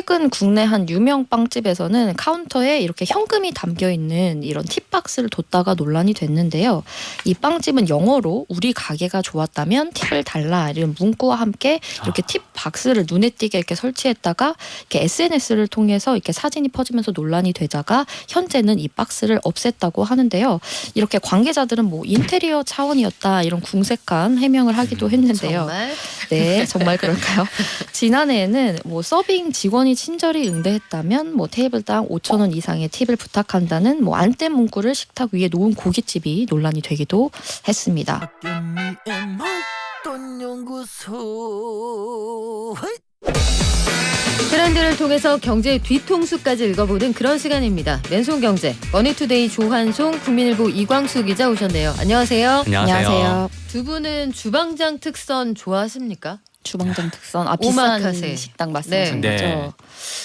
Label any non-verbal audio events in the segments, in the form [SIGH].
최근 국내 한 유명 빵집에서는 카운터에 이렇게 현금이 담겨 있는 이런 팁박스를 뒀다가 논란이 됐는데요. 이 빵집은 영어로 우리 가게가 좋았다면 팁을 달라 이런 문구와 함께 이렇게 팁 박스를 눈에 띄게 이렇게 설치했다가 이렇게 SNS를 통해서 이렇게 사진이 퍼지면서 논란이 되다가 현재는 이 박스를 없앴다고 하는데요. 이렇게 관계자들은 뭐 인테리어 차원이었다 이런 궁색한 해명을 하기도 했는데요. 정말 네, 정말 그럴까요? [LAUGHS] 지난해에는 뭐 서빙 직원이 친절히 응대했다면 뭐 테이블당 5천 원 이상의 팁을 부탁한다는 뭐 안된 문구를 식탁 위에 놓은 고깃집이 논란이 되기도 했습니다. 트렌드를 통해서 경제의 뒤통수까지 읽어보는 그런 시간입니다. 맨손 경제 머니투데이 조한송 국민일보 이광수 기자 오셨네요. 안녕하세요. 안녕하세요. 두 분은 주방장 특선 좋아하십니까? 주방장 특선 아 비싼 오마카세. 식당 말씀하시는 네. 거죠? 네.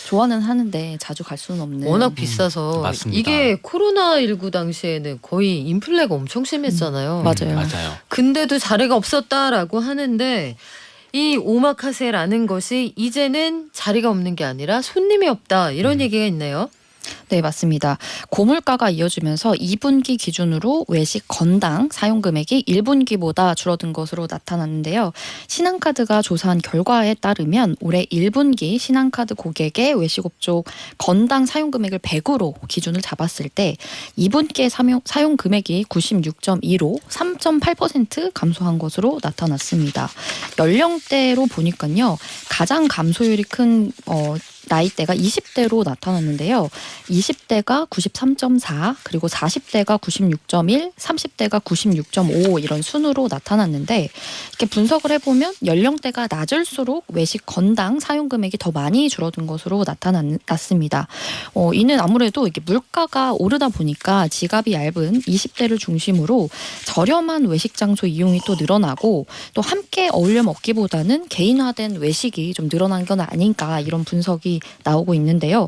좋아는 하는데 자주 갈 수는 없는. 워낙 비싸서 맞습니다. 이게 코로나 19 당시에는 거의 인플레가 엄청 심했잖아요. 음, 맞아요. 맞아요. 근데도 자리가 없었다라고 하는데 이 오마카세라는 것이 이제는 자리가 없는 게 아니라 손님이 없다 이런 얘기가 있네요. 네, 맞습니다. 고물가가 이어지면서 2분기 기준으로 외식 건당 사용 금액이 1분기보다 줄어든 것으로 나타났는데요. 신한카드가 조사한 결과에 따르면 올해 1분기 신한카드 고객의 외식업종 건당 사용 금액을 100으로 기준을 잡았을 때 2분기의 사용, 사용 금액이 96.2로 3.8% 감소한 것으로 나타났습니다. 연령대로 보니까요. 가장 감소율이 큰 어, 나이대가 20대로 나타났는데요. 20대가 93.4, 그리고 40대가 96.1, 30대가 96.5 이런 순으로 나타났는데 이렇게 분석을 해보면 연령대가 낮을수록 외식 건당 사용 금액이 더 많이 줄어든 것으로 나타났습니다. 어, 이는 아무래도 이게 물가가 오르다 보니까 지갑이 얇은 20대를 중심으로 저렴한 외식 장소 이용이 또 늘어나고 또 함께 어울려 먹기보다는 개인화된 외식이 좀 늘어난 건 아닌가 이런 분석이 나오고 있는데요.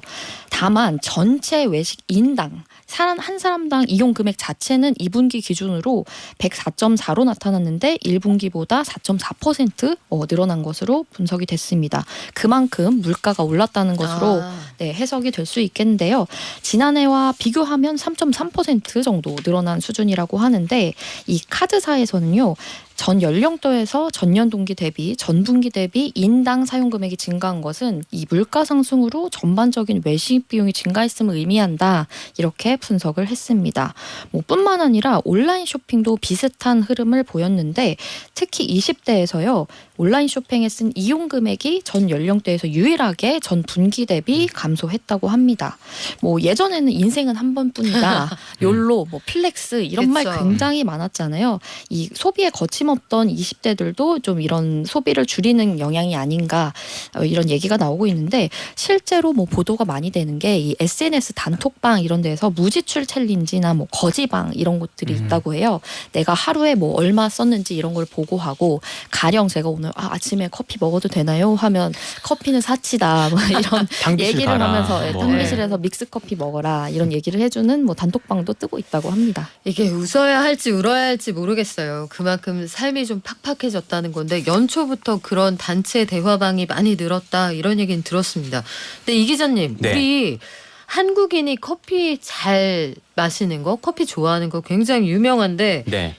다만 전체 외식 인당 사람 한 사람당 이용 금액 자체는 2분기 기준으로 104.4로 나타났는데 1분기보다 4.4% 어, 늘어난 것으로 분석이 됐습니다. 그만큼 물가가 올랐다는 것으로 아, 네, 해석이 될 수 있겠는데요. 지난해와 비교하면 3.3% 정도 늘어난 수준이라고 하는데 이 카드사에서는요. 전 연령도에서 전년 동기 대비 전분기 대비 인당 사용 금액이 증가한 것은 이 물가 상승으로 전반적인 외식 비용이 증가했음을 의미한다. 이렇게 분석을 했습니다. 뭐 뿐만 아니라 온라인 쇼핑도 비슷한 흐름을 보였는데 특히 20대에서요. 온라인 쇼핑에 쓴 이용 금액이 전 연령대에서 유일하게 전 분기 대비 감소했다고 합니다. 뭐 예전에는 인생은 한 번뿐이다. [LAUGHS] 욜로, 뭐 플렉스 이런 말 그쵸. 굉장히 많았잖아요. 이 소비에 거침없던 20대들도 좀 이런 소비를 줄이는 영향이 아닌가 어, 이런 얘기가 나오고 있는데 실제로 뭐 보도가 많이 되는 게 이 SNS 단톡방 이런 데에서 무지출 챌린지나 뭐 거지방 이런 것들이 음. 있다고 해요. 내가 하루에 뭐 얼마 썼는지 이런 걸 보고하고 가령 제가 오늘 아, 아침에 커피 먹어도 되나요? 하면 커피는 사치다 [LAUGHS] 뭐 이런 [LAUGHS] 얘기를 가라. 하면서 예, 뭐. 탕비실에서 믹스 커피 먹어라 이런 얘기를 해주는 뭐 단톡방도 뜨고 있다고 합니다. 이게 웃어야 할지 울어야 할지 모르겠어요. 그만큼 삶이 좀 팍팍해졌다는 건데 연초부터 그런 단체 대화방이 많이 늘었다 이런 얘기는 들었습니다. 근데 이 기자님, 네. 우리 한국인이 커피 잘 마시는 거, 커피 좋아하는 거 굉장히 유명한데 네.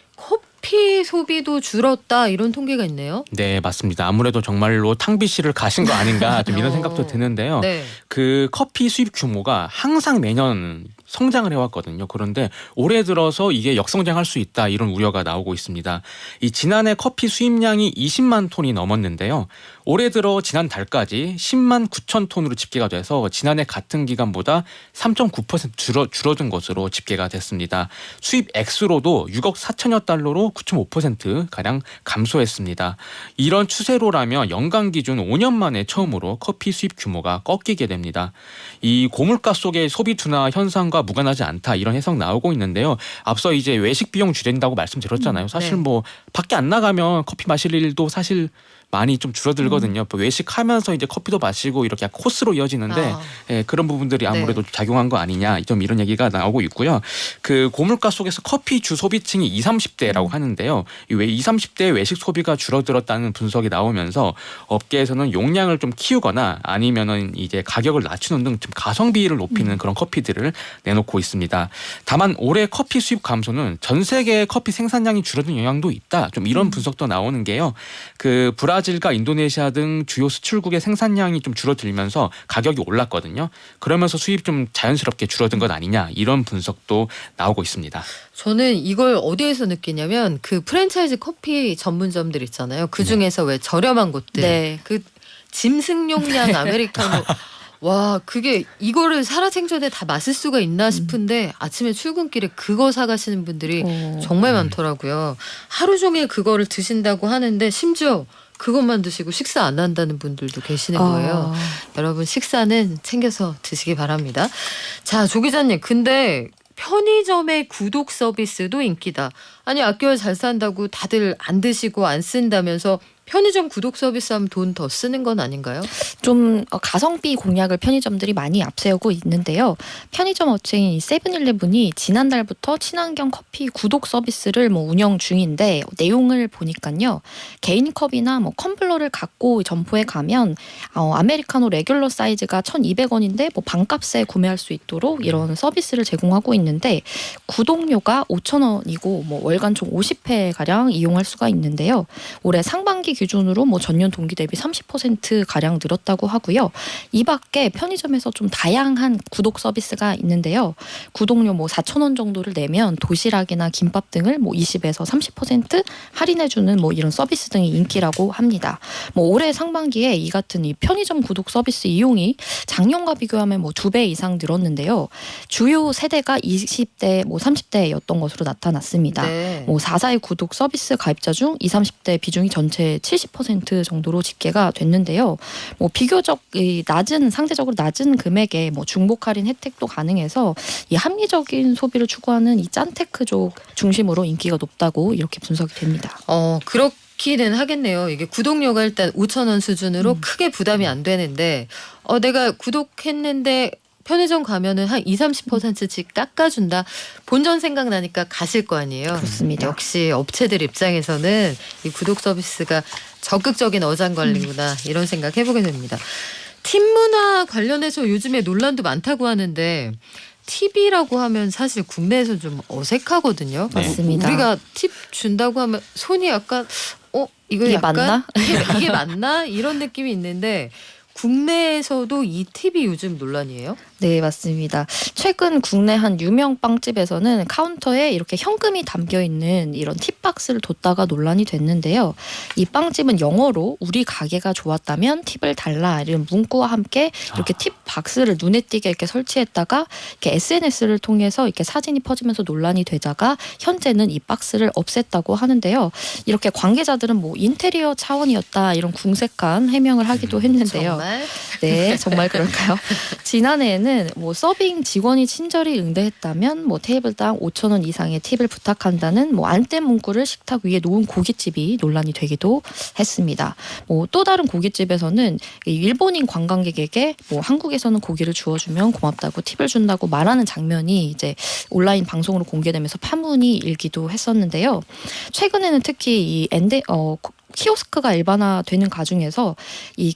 커피 소비도 줄었다 이런 통계가 있네요. 네, 맞습니다. 아무래도 정말로 탕비실을 가신 거 아닌가 좀 이런 [LAUGHS] 어. 생각도 드는데요. 네. 그 커피 수입 규모가 항상 매년 성장을 해왔거든요. 그런데 올해 들어서 이게 역성장할 수 있다 이런 우려가 나오고 있습니다. 이 지난해 커피 수입량이 20만 톤이 넘었는데요. 올해 들어 지난 달까지 10만 9천 톤으로 집계가 돼서 지난해 같은 기간보다 3.9% 줄어, 줄어든 것으로 집계가 됐습니다. 수입 액수로도 6억 4천여 달러로 9.5% 가량 감소했습니다. 이런 추세로라면 연간 기준 5년 만에 처음으로 커피 수입 규모가 꺾이게 됩니다. 이 고물가 속의 소비 둔화 현상과 무관하지 않다 이런 해석 나오고 있는데요. 앞서 이제 외식 비용 줄인다고 말씀드렸잖아요. 사실 네. 뭐 밖에 안 나가면 커피 마실 일도 사실 많이 좀 줄어들거든요. 뭐 외식하면서 이제 커피도 마시고 이렇게 약간 코스로 이어지는데 아. 예, 그런 부분들이 아무래도 작용한 거 아니냐 좀 이런 얘기가 나오고 있고요. 그 고물가 속에서 커피 주 소비층이 20, 30대라고 하는데요. 이왜 20, 30대 외식 소비가 줄어들었다는 분석이 나오면서 업계에서는 용량을 좀 키우거나 아니면은 이제 가격을 낮추는 등 좀 가성비를 높이는 그런 커피들을 내놓고 있습니다. 다만 올해 커피 수입 감소는 전 세계 커피 생산량이 줄어든 영향도 있다. 좀 이런 분석도 나오는 게요. 그 브라 질과 인도네시아 등 주요 수출국의 생산량이 좀 줄어들면서 가격이 올랐거든요. 그러면서 수입 좀 자연스럽게 줄어든 것 아니냐 이런 분석도 나오고 있습니다. 저는 이걸 어디에서 느끼냐면 그 프랜차이즈 커피 전문점들 있잖아요. 그 중에서 왜 저렴한 곳들. 네. 그 짐승용량 [LAUGHS] 아메리카노. 와, 그게 이거를 살아생전에 다 마실 수가 있나 싶은데 아침에 출근길에 그거 사가시는 분들이 어. 정말 많더라고요. 하루 종일 그거를 드신다고 하는데 심지어 그것만 드시고 식사 안 한다는 분들도 계시는 거예요. 아. 여러분 식사는 챙겨서 드시기 바랍니다. 자, 조 기자님. 근데 편의점의 구독 서비스도 인기다. 아니, 아껴야 잘 산다고 다들 안 드시고 안 쓴다면서 편의점 구독 서비스 하면 돈 더 쓰는 건 아닌가요? 좀 어, 가성비 공약을 편의점들이 많이 앞세우고 있는데요. 편의점 업체인 이 세븐일레븐이 지난달부터 친환경 커피 구독 서비스를 뭐 운영 중인데 내용을 보니까요. 개인 컵이나 뭐 텀블러를 갖고 점포에 가면 어, 아메리카노 레귤러 사이즈가 1,200원인데 뭐 반값에 구매할 수 있도록 이런 서비스를 제공하고 있는데 구독료가 5,000원이고 뭐 월간 총 50회 가량 이용할 수가 있는데요. 올해 상반기 기준으로 뭐 전년 동기 대비 30% 가량 늘었다고 하고요. 이 밖에 편의점에서 좀 다양한 구독 서비스가 있는데요. 구독료 뭐 4,000원 정도를 내면 도시락이나 김밥 등을 뭐 20에서 30% 할인해 주는 뭐 이런 서비스 등이 인기라고 합니다. 뭐 올해 상반기에 이 같은 이 편의점 구독 서비스 이용이 작년과 비교하면 뭐 두 배 이상 늘었는데요. 주요 세대가 20대 뭐 30대였던 것으로 나타났습니다. 네. 뭐 4사의 구독 서비스 가입자 중 20, 30대 비중이 전체 70% 정도로 집계가 됐는데요. 뭐 비교적 이 낮은 상대적으로 낮은 금액에 뭐 중복 할인 혜택도 가능해서 이 합리적인 소비를 추구하는 이 짠테크족 중심으로 인기가 높다고 이렇게 분석이 됩니다. 어, 그렇 기는 하겠네요. 이게 구독료가 일단 5천 원 수준으로 음. 크게 부담이 안 되는데 어, 내가 구독했는데 편의점 가면은 한 2, 30%씩 깎아준다. 본전 생각나니까 가실 거 아니에요. 그렇습니다. 역시 업체들 입장에서는 이 구독 서비스가 적극적인 어장 관리구나 이런 생각 해보게 됩니다. 팀 문화 관련해서 요즘에 논란도 많다고 하는데 팁이라고 하면 사실 국내에서 좀 어색하거든요. 네. 맞습니다. 우리가 팁 준다고 하면 손이 약간 어 이거 이게 약간 맞나? [LAUGHS] 이게, 이게 맞나 이런 느낌이 있는데 국내에서도 이 팁이 요즘 논란이에요. 네, 맞습니다. 최근 국내 한 유명 빵집에서는 카운터에 이렇게 현금이 담겨 있는 이런 팁박스를 뒀다가 논란이 됐는데요. 이 빵집은 영어로 우리 가게가 좋았다면 팁을 달라 이런 문구와 함께 이렇게 아. 팁박스를 눈에 띄게 이렇게 설치했다가 이렇게 SNS를 통해서 이렇게 사진이 퍼지면서 논란이 되다가 현재는 이 박스를 없앴다고 하는데요. 이렇게 관계자들은 뭐 인테리어 차원이었다 이런 궁색한 해명을 하기도 했는데요. 정말 네, 정말 그럴까요? [LAUGHS] 지난해에는 뭐 서빙 직원이 친절히 응대했다면 뭐 테이블당 5천 원 이상의 팁을 부탁한다는 뭐 안대 문구를 식탁 위에 놓은 고깃집이 논란이 되기도 했습니다. 뭐 또 다른 고깃집에서는 이 일본인 관광객에게 뭐 한국에서는 고기를 주워주면 고맙다고 팁을 준다고 말하는 장면이 이제 온라인 방송으로 공개되면서 파문이 일기도 했었는데요. 최근에는 특히 이 엔데 어 키오스크가 일반화되는 가중에서 이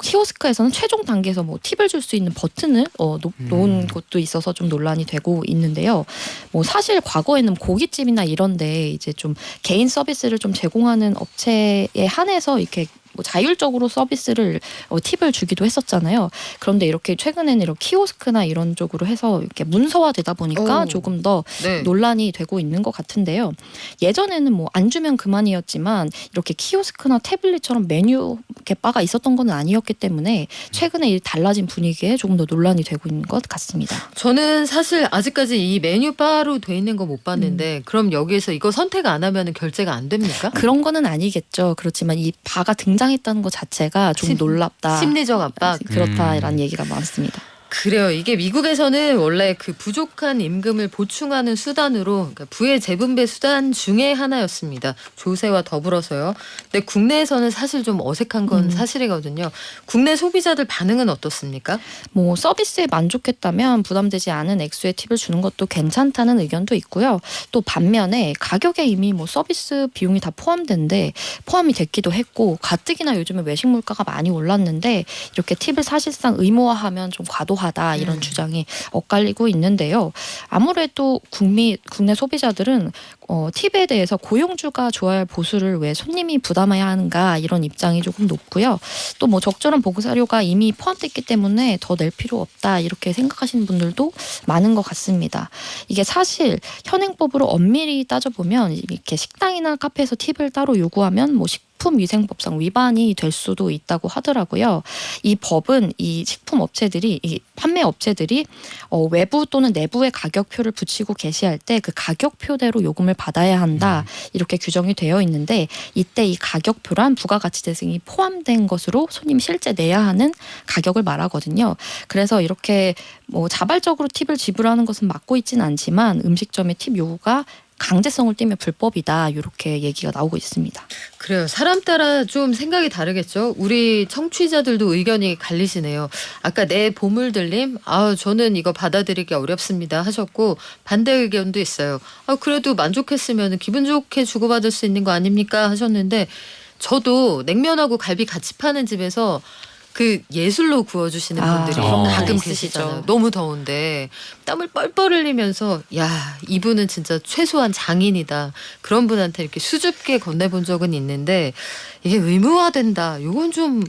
키오스크에서는 최종 단계에서 뭐 팁을 줄 수 있는 버튼을 어, 놓, 음. 놓은 곳도 있어서 좀 논란이 되고 있는데요. 뭐 사실 과거에는 고깃집이나 이런데 이제 좀 개인 서비스를 좀 제공하는 업체에 한해서 이렇게 뭐 자율적으로 서비스를 어, 팁을 주기도 했었잖아요. 그런데 이렇게 최근에는 이런 키오스크나 이런 쪽으로 해서 이렇게 문서화되다 보니까 오. 조금 더 네. 논란이 되고 있는 것 같은데요. 예전에는 뭐 안 주면 그만이었지만 이렇게 키오스크나 태블릿처럼 메뉴 이렇게 바가 있었던 건 아니었기 때문에 최근에 이 달라진 분위기에 조금 더 논란이 되고 있는 것 같습니다. 저는 사실 아직까지 이 메뉴 바로 돼 있는 거 못 봤는데 음. 그럼 여기에서 이거 선택 안 하면 결제가 안 됩니까? 그런 거는 아니겠죠. 그렇지만 이 바가 등장 했다는 것 자체가 좀 심- 놀랍다. 심리적 압박. 그렇다라는 음. 얘기가 많습니다. 그래요. 이게 미국에서는 원래 그 부족한 임금을 보충하는 수단으로 그러니까 부의 재분배 수단 중에 하나였습니다. 조세와 더불어서요. 근데 국내에서는 사실 좀 어색한 건 음. 사실이거든요. 국내 소비자들 반응은 어떻습니까? 뭐 서비스에 만족했다면 부담되지 않은 액수의 팁을 주는 것도 괜찮다는 의견도 있고요. 또 반면에 가격에 이미 뭐 서비스 비용이 다 포함된데 포함이 됐기도 했고 가뜩이나 요즘에 외식 물가가 많이 올랐는데 이렇게 팁을 사실상 의무화하면 좀 과도하 다 이런 음. 주장이 엇갈리고 있는데요. 아무래도 국미 국내 소비자들은 어, 팁에 대해서 고용주가 줘야 할 보수를 왜 손님이 부담해야 하는가 이런 입장이 조금 높고요. 또 뭐 적절한 보상료가 이미 포함됐기 때문에 더 낼 필요 없다 이렇게 생각하시는 분들도 많은 것 같습니다. 이게 사실 현행법으로 엄밀히 따져보면 이렇게 식당이나 카페에서 팁을 따로 요구하면 뭐 식 품위생법상 위반이 될 수도 있다고 하더라고요. 이 법은 이 식품 업체들이 이 판매 업체들이 어, 외부 또는 내부의 가격표를 붙이고 게시할 때 그 가격표대로 요금을 받아야 한다 이렇게 규정이 되어 있는데 이때 이 가격표란 부가가치 대승이 포함된 것으로 손님이 실제 내야 하는 가격을 말하거든요. 그래서 이렇게 뭐 자발적으로 팁을 지불하는 것은 막고 있지는 않지만 음식점의 팁 요구가 강제성을 띠면 불법이다 이렇게 얘기가 나오고 있습니다. 그래요. 사람 따라 좀 생각이 다르겠죠. 우리 청취자들도 의견이 갈리시네요. 아까 내 보물 들림, 아 저는 이거 받아들이기 어렵습니다 하셨고 반대 의견도 있어요. 아 그래도 만족했으면 기분 좋게 주고받을 수 있는 거 아닙니까 하셨는데 저도 냉면하고 갈비 같이 파는 집에서 그 예술로 구워주시는 아, 분들이 그런 가끔 계시잖아요. 있으시죠. 너무 더운데 땀을 뻘뻘 흘리면서 야 이분은 진짜 최소한 장인이다. 그런 분한테 이렇게 수줍게 건네본 적은 있는데 이게 의무화된다. 요건 좀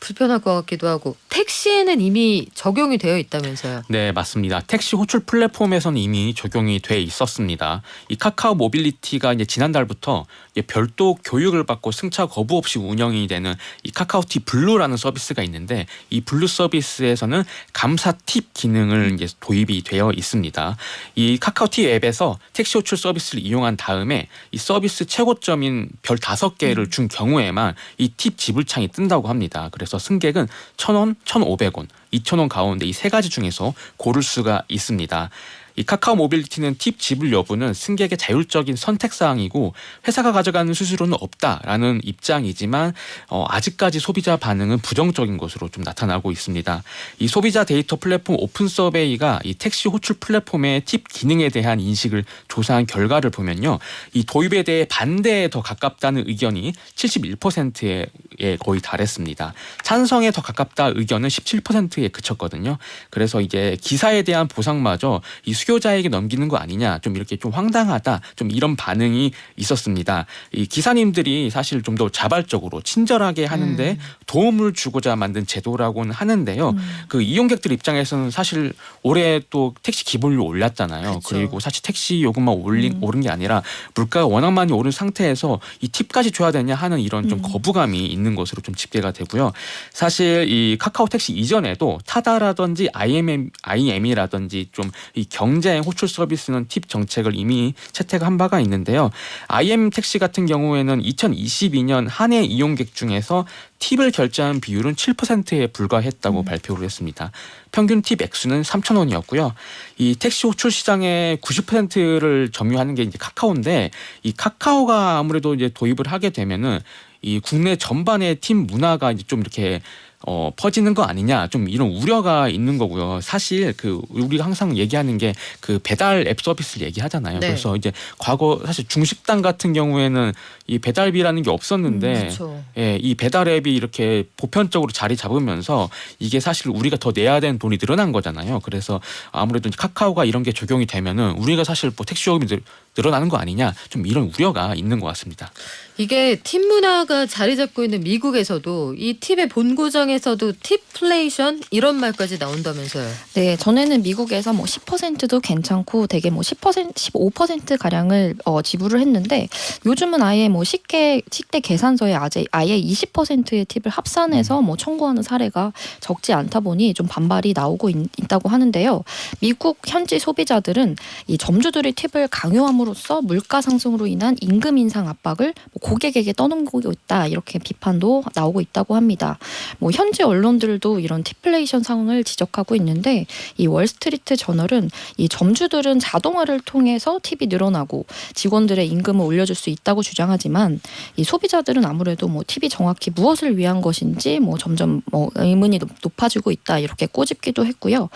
불편할 것 같기도 하고 택시에는 이미 적용이 되어 있다면서요. 네, 맞습니다. 택시 호출 플랫폼에서는 이미 적용이 돼 있었습니다. 이 카카오 모빌리티가 이제 지난달부터 별도 교육을 받고 승차 거부 없이 운영이 되는 이 카카오티 블루라는 서비스가 있는데 이 블루 서비스에서는 감사 팁 기능을 이제 도입이 되어 있습니다. 이 카카오티 앱에서 택시 호출 서비스를 이용한 다음에 이 서비스 최고점인 별 다섯 개를 준 경우에만 이 팁 지불창이 뜬다고 합니다. 그래서 승객은 천 원, 천오백 원, 이천 원 가운데 이 세 가지 중에서 고를 수가 있습니다. 이 카카오 모빌리티는 팁 지불 여부는 승객의 자율적인 선택 사항이고 회사가 가져가는 수수료는 없다라는 입장이지만 어, 아직까지 소비자 반응은 부정적인 것으로 좀 나타나고 있습니다. 이 소비자 데이터 플랫폼 오픈 서베이가 이 택시 호출 플랫폼의 팁 기능에 대한 인식을 조사한 결과를 보면요, 이 도입에 대해 반대에 더 가깝다는 의견이 71%에 거의 달했습니다. 찬성에 더 가깝다 의견은 17%에 그쳤거든요. 그래서 이제 기사에 대한 보상마저 이 수요자에게 넘기는 거 아니냐, 좀 이렇게 좀 황당하다, 좀 이런 반응이 있었습니다. 이 기사님들이 사실 좀 더 자발적으로 친절하게 하는데 음. 도움을 주고자 만든 제도라고는 하는데요. 그 이용객들 입장에서는 사실 올해 또 택시 기본료 올랐잖아요. 그쵸. 그리고 사실 택시 요금만 올린 음. 오른 게 아니라 물가가 워낙 많이 오른 상태에서 이 팁까지 줘야 되냐 하는 이런 좀 음. 거부감이 있는 것으로 좀 집계가 되고요. 사실 이 카카오 택시 이전에도 타다라든지 IMM, IM이라든지 좀 이 경쟁 호출 서비스는 팁 정책을 이미 채택한 바가 있는데요. IM 택시 같은 경우에는 2022년 한해 이용객 중에서 팁을 결제한 비율은 7%에 불과했다고 음. 발표를 했습니다. 평균 팁 액수는 3천 원이었고요. 이 택시 호출 시장의 90%를 점유하는 게 이제 카카오인데 이 카카오가 아무래도 이제 도입을 하게 되면은 이 국내 전반의 팀 문화가 이제 좀 이렇게 어, 퍼지는 거 아니냐 좀 이런 우려가 있는 거고요. 사실 그 우리가 항상 얘기하는 게 그 배달 앱 서비스를 얘기하잖아요. 네. 그래서 이제 과거 사실 중식당 같은 경우에는 이 배달비라는 게 없었는데 그렇죠. 예, 이 배달 앱이 이렇게 보편적으로 자리 잡으면서 이게 사실 우리가 더 내야 되는 돈이 늘어난 거잖아요. 그래서 아무래도 카카오가 이런 게 적용이 되면은 우리가 사실 뭐 택시 요금이 늘, 늘어나는 거 아니냐 좀 이런 우려가 있는 것 같습니다. 이게 팁 문화가 자리 잡고 있는 미국에서도 이 팁의 본고장에서도 팁플레이션 이런 말까지 나온다면서요. 네, 전에는 미국에서 뭐 10%도 괜찮고 되게 뭐 10%, 15% 가량을 어, 지불을 했는데 요즘은 아예 뭐 식계 식대 계산서에 아재 아예 20%의 팁을 합산해서 뭐 청구하는 사례가 적지 않다 보니 좀 반발이 나오고 있, 있다고 하는데요. 미국 현지 소비자들은 이 점주들이 팁을 강요함으로 써 물가 상승으로 인한 임금 인상 압박을 뭐 고객에게 떠넘기고 있다 이렇게 비판도 나오고 있다고 합니다. 뭐현 현지 언론들도 이런 티플레이션 상황을 지적하고 있는데 이 월스트리트 저널은 이 점주들은 자동화를 통해서 팁이 늘어나고 직원들의 임금을 올려줄 수 있다고 주장하지만 이 소비자들은 아무래도 뭐 팁이 정확히 무엇을 위한 것인지 뭐 점점 뭐 의문이 높- 높아지고 있다 이렇게 꼬집기도 했고요.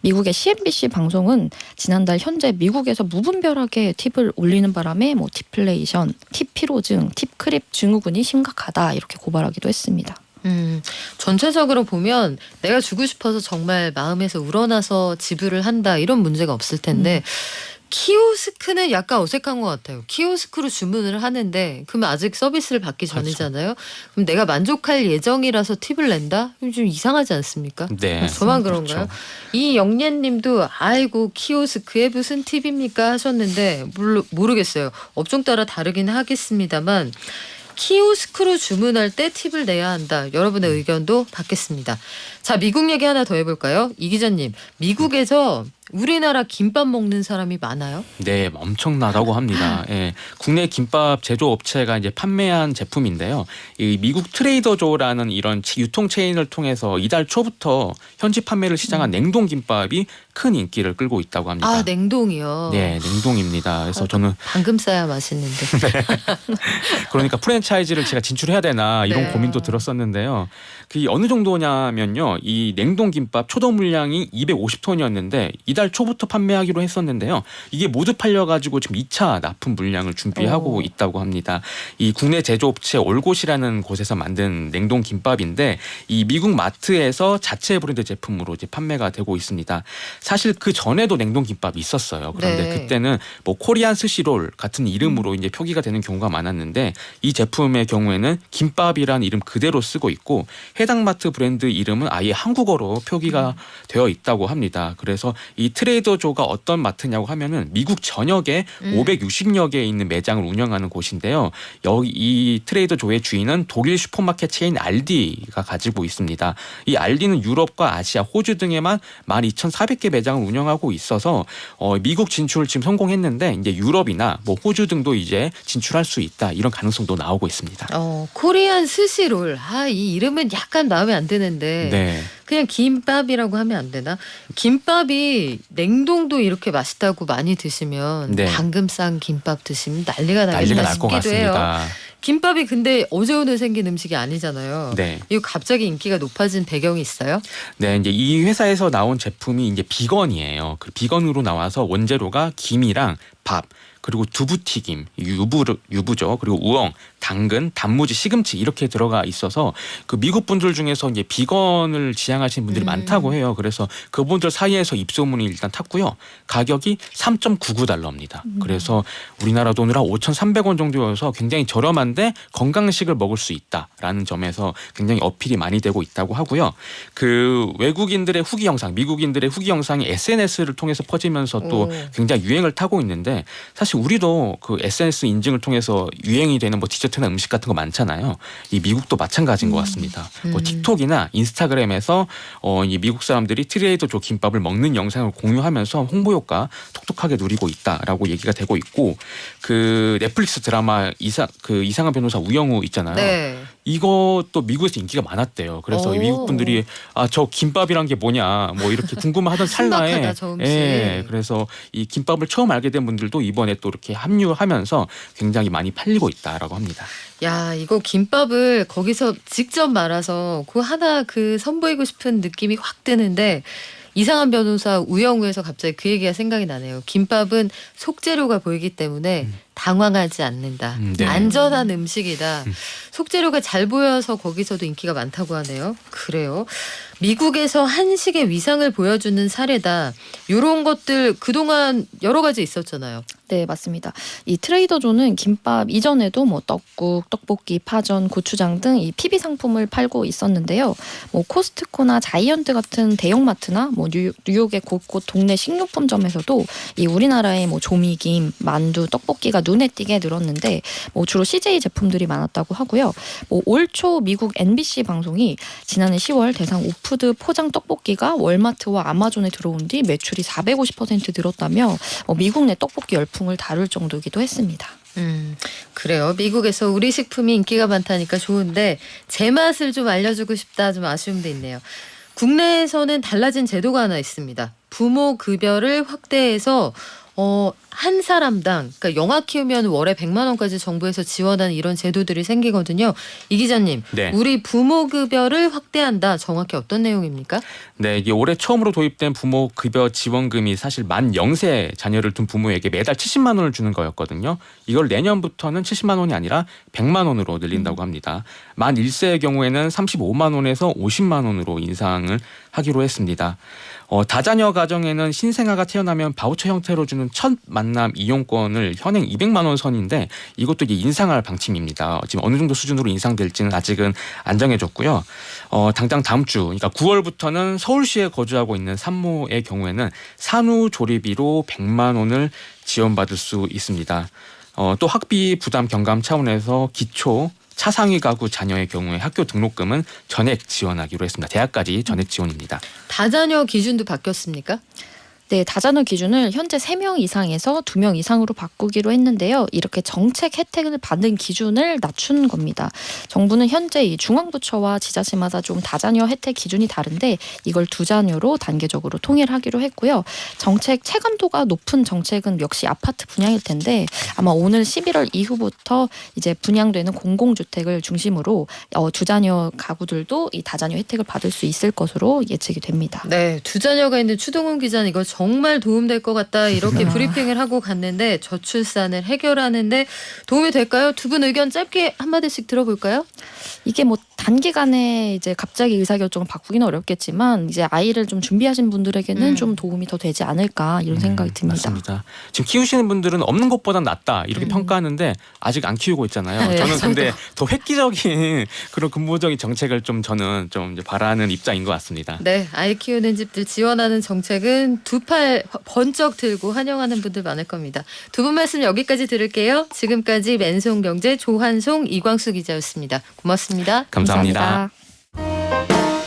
미국의 CNBC 방송은 지난달 현재 미국에서 무분별하게 팁을 올리는 바람에 뭐 티플레이션, 팁 피로증, 팁 크립 증후군이 심각하다 이렇게 고발하기도 했습니다. 음, 전체적으로 보면 내가 주고 싶어서 정말 마음에서 우러나서 지불을 한다 이런 문제가 없을 텐데 키오스크는 약간 어색한 것 같아요. 키오스크로 주문을 하는데 그러면 아직 서비스를 받기 전이잖아요. 그럼 내가 만족할 예정이라서 팁을 낸다? 좀 이상하지 않습니까? 네. 저만 그런가요? 그렇죠. 이 영예님도 아이고 키오스크에 무슨 팁입니까 하셨는데 모르, 모르겠어요. 업종 따라 다르긴 하겠습니다만 키오스크로 주문할 때 팁을 내야 한다. 여러분의 의견도 받겠습니다. 자 미국 얘기 하나 더 해볼까요? 이 기자님 미국에서 우리나라 김밥 먹는 사람이 많아요? 네, 엄청나다고 합니다. 예, 국내 김밥 제조 업체가 이제 판매한 제품인데요. 이 미국 트레이더조라는 이런 치- 유통 체인을 통해서 이달 초부터 현지 판매를 시작한 냉동 김밥이 큰 인기를 끌고 있다고 합니다. 아 냉동이요. 네, 냉동입니다. 그래서 저는 방금 싸야 맛있는데. [LAUGHS] 그러니까 프랜차이즈를 제가 진출해야 되나 이런 네. 고민도 들었었는데요. 그 어느 정도냐면요. 이 냉동 김밥 초도 물량이 250톤이었는데 이달 초부터 판매하기로 했었는데요. 이게 모두 팔려 가지고 지금 2차 납품 물량을 준비하고 오. 있다고 합니다. 이 국내 제조업체 올곳이라는 곳에서 만든 냉동 김밥인데 이 미국 마트에서 자체 브랜드 제품으로 이제 판매가 되고 있습니다. 사실 그 전에도 냉동 김밥이 있었어요. 그런데 네. 그때는 뭐 코리안 스시롤 같은 이름으로 이제 표기가 되는 경우가 많았는데 이 제품의 경우에는 김밥이라는 이름 그대로 쓰고 있고 해당 마트 브랜드 이름은 아예 한국어로 표기가 되어 있다고 합니다. 그래서 이 트레이더조가 어떤 마트냐고 하면은 미국 전역에 음. 560여 개에 있는 매장을 운영하는 곳인데요. 여기 이 트레이더조의 주인은 독일 슈퍼마켓 체인 알디가 가지고 있습니다. 이 알디는 유럽과 아시아, 호주 등에만 12,400개 매장을 운영하고 있어서 어, 미국 진출을 지금 성공했는데 이제 유럽이나 뭐 호주 등도 이제 진출할 수 있다 이런 가능성도 나오고 있습니다. 어 코리안 스시롤. 아 이 이름은 약간 마음에 안 드는데. 네. 그냥 김밥이라고 하면 안 되나? 김밥이 냉동도 이렇게 맛있다고 많이 드시면 네. 방금 싼 김밥 드시면 난리가 나겠다 난리가 날것 싶기도 해요. 같습니다. 김밥이 근데 어제 오늘 생긴 음식이 아니잖아요. 네. 이거 갑자기 인기가 높아진 배경이 있어요? 네, 이제 이 회사에서 나온 제품이 이제 비건이에요. 그 비건으로 나와서 원재료가 김이랑 밥 그리고 두부튀김, 유부 유부죠. 그리고 우엉, 당근, 단무지, 시금치 이렇게 들어가 있어서 그 미국 분들 중에서 이제 비건을 지향하시는 분들이 음. 많다고 해요. 그래서 그분들 사이에서 입소문이 일단 탔고요. 가격이 3.99달러입니다. 그래서 우리나라 돈으로 5,300원 정도여서 굉장히 저렴한데 건강식을 먹을 수 있다라는 점에서 굉장히 어필이 많이 되고 있다고 하고요. 그 외국인들의 후기 영상, 미국인들의 후기 영상이 SNS를 통해서 퍼지면서 또 오. 굉장히 유행을 타고 있는데 사실 우리도 그 SNS 인증을 통해서 유행이 되는 뭐 디저 트나 음식 같은 거 많잖아요. 이 미국도 마찬가지인 것 같습니다. 뭐 음. 틱톡이나 인스타그램에서 어, 이 미국 사람들이 트레이더 조 김밥을 먹는 영상을 공유하면서 홍보 효과 톡톡하게 누리고 있다라고 얘기가 되고 있고 그 넷플릭스 드라마 이상 그 이상한 변호사 우영우 있잖아요. 네. 이것도 미국에서 인기가 많았대요. 그래서 오. 미국 분들이 아 저 김밥이란 게 뭐냐 뭐 이렇게 궁금하던 찰나에 신박하다, 저 음식. 예, 그래서 이 김밥을 처음 알게 된 분들도 이번에 또 이렇게 합류하면서 굉장히 많이 팔리고 있다라고 합니다. 야 이거 김밥을 거기서 직접 말아서 그 하나 그 선보이고 싶은 느낌이 확 드는데 이상한 변호사 우영우에서 갑자기 그 얘기가 생각이 나네요. 김밥은 속재료가 보이기 때문에 음. 당황하지 않는다. 음, 네. 안전한 음식이다. 음. 속재료가 잘 보여서 거기서도 인기가 많다고 하네요. 그래요. 미국에서 한식의 위상을 보여주는 사례다. 이런 것들 그동안 여러 가지 있었잖아요. 네, 맞습니다. 이 트레이더조는 김밥 이전에도 뭐 떡국, 떡볶이, 파전, 고추장 등 이 PB 상품을 팔고 있었는데요. 뭐 코스트코나 자이언트 같은 대형마트나 뭐 뉴욕, 뉴욕의 곳곳 동네 식료품점에서도 이 우리나라의 뭐 조미김, 만두, 떡볶이가 눈에 띄게 늘었는데 뭐 주로 CJ 제품들이 많았다고 하고요. 뭐 올 초 미국 NBC 방송이 지난해 10월 대상 오푸드 포장 떡볶이가 월마트와 아마존에 들어온 뒤 매출이 450% 늘었다며 어, 미국 내 떡볶이 열풍을 다룰 정도이기도 했습니다. 음, 그래요. 미국에서 우리 식품이 인기가 많다니까 좋은데 제 맛을 좀 알려주고 싶다 좀 아쉬움도 있네요. 국내에서는 달라진 제도가 하나 있습니다. 부모 급여를 확대해서 어, 한 사람당 그러니까 영아 키우면 월에 100만 원까지 정부에서 지원하는 이런 제도들이 생기거든요. 이 기자님, 네. 우리 부모 급여를 확대한다. 정확히 어떤 내용입니까? 네, 이게 올해 처음으로 도입된 부모 급여 지원금이 사실 만 0세 자녀를 둔 부모에게 매달 70만 원을 주는 거였거든요. 이걸 내년부터는 70만 원이 아니라 100만 원으로 늘린다고 합니다. 만 1세의 경우에는 35만 원에서 50만 원으로 인상을 하기로 했습니다. 어, 다자녀 가정에는 신생아가 태어나면 바우처 형태로 주는 첫 만남 이용권을 현행 200만 원 선인데 이것도 이제 인상할 방침입니다. 지금 어느 정도 수준으로 인상될지는 아직은 안 정해졌고요. 어, 당장 다음 주, 그러니까 9월부터는 서울시에 거주하고 있는 산모의 경우에는 산후 조리비로 100만 원을 지원받을 수 있습니다. 어, 또 학비 부담 경감 차원에서 기초 차상위 가구 자녀의 경우에 학교 등록금은 전액 지원하기로 했습니다. 대학까지 전액 지원입니다. 다자녀 기준도 바뀌었습니까? 네, 다자녀 기준을 현재 3명 이상에서 2명 이상으로 바꾸기로 했는데요. 이렇게 정책 혜택을 받는 기준을 낮춘 겁니다. 정부는 현재 이 중앙부처와 지자체마다 좀 다자녀 혜택 기준이 다른데 이걸 두 자녀로 단계적으로 통일하기로 했고요. 정책 체감도가 높은 정책은 역시 아파트 분양일 텐데 아마 오늘 11월 이후부터 이제 분양되는 공공주택을 중심으로 어, 두 자녀 가구들도 이 다자녀 혜택을 받을 수 있을 것으로 예측이 됩니다. 네, 두 자녀가 있는 추동훈 기자는 이거 정말 도움될 것 같다 이렇게 [LAUGHS] 브리핑을 하고 갔는데 저출산을 해결하는데 도움이 될까요? 두 분 의견 짧게 한 마디씩 들어볼까요? 이게 뭐 단기간에 이제 갑자기 의사결정을 바꾸기는 어렵겠지만 이제 아이를 좀 준비하신 분들에게는 음. 좀 도움이 더 되지 않을까 이런 생각이 음, 듭니다. 맞습니다. 지금 키우시는 분들은 없는 것보단 낫다 이렇게 음. 평가하는데 아직 안 키우고 있잖아요. 네, 저는 근데 더 획기적인 [LAUGHS] 그런 근본적인 정책을 좀 저는 좀 이제 바라는 입장인 것 같습니다. 네, 아이 키우는 집들 지원하는 정책은 두 팔 번쩍 들고 환영하는 분들 많을 겁니다. 두 분 말씀 여기까지 들을게요. 지금까지 맨송 경제 조한송 이광수 기자였습니다. 고맙습니다 감사합니다. 감사합니다.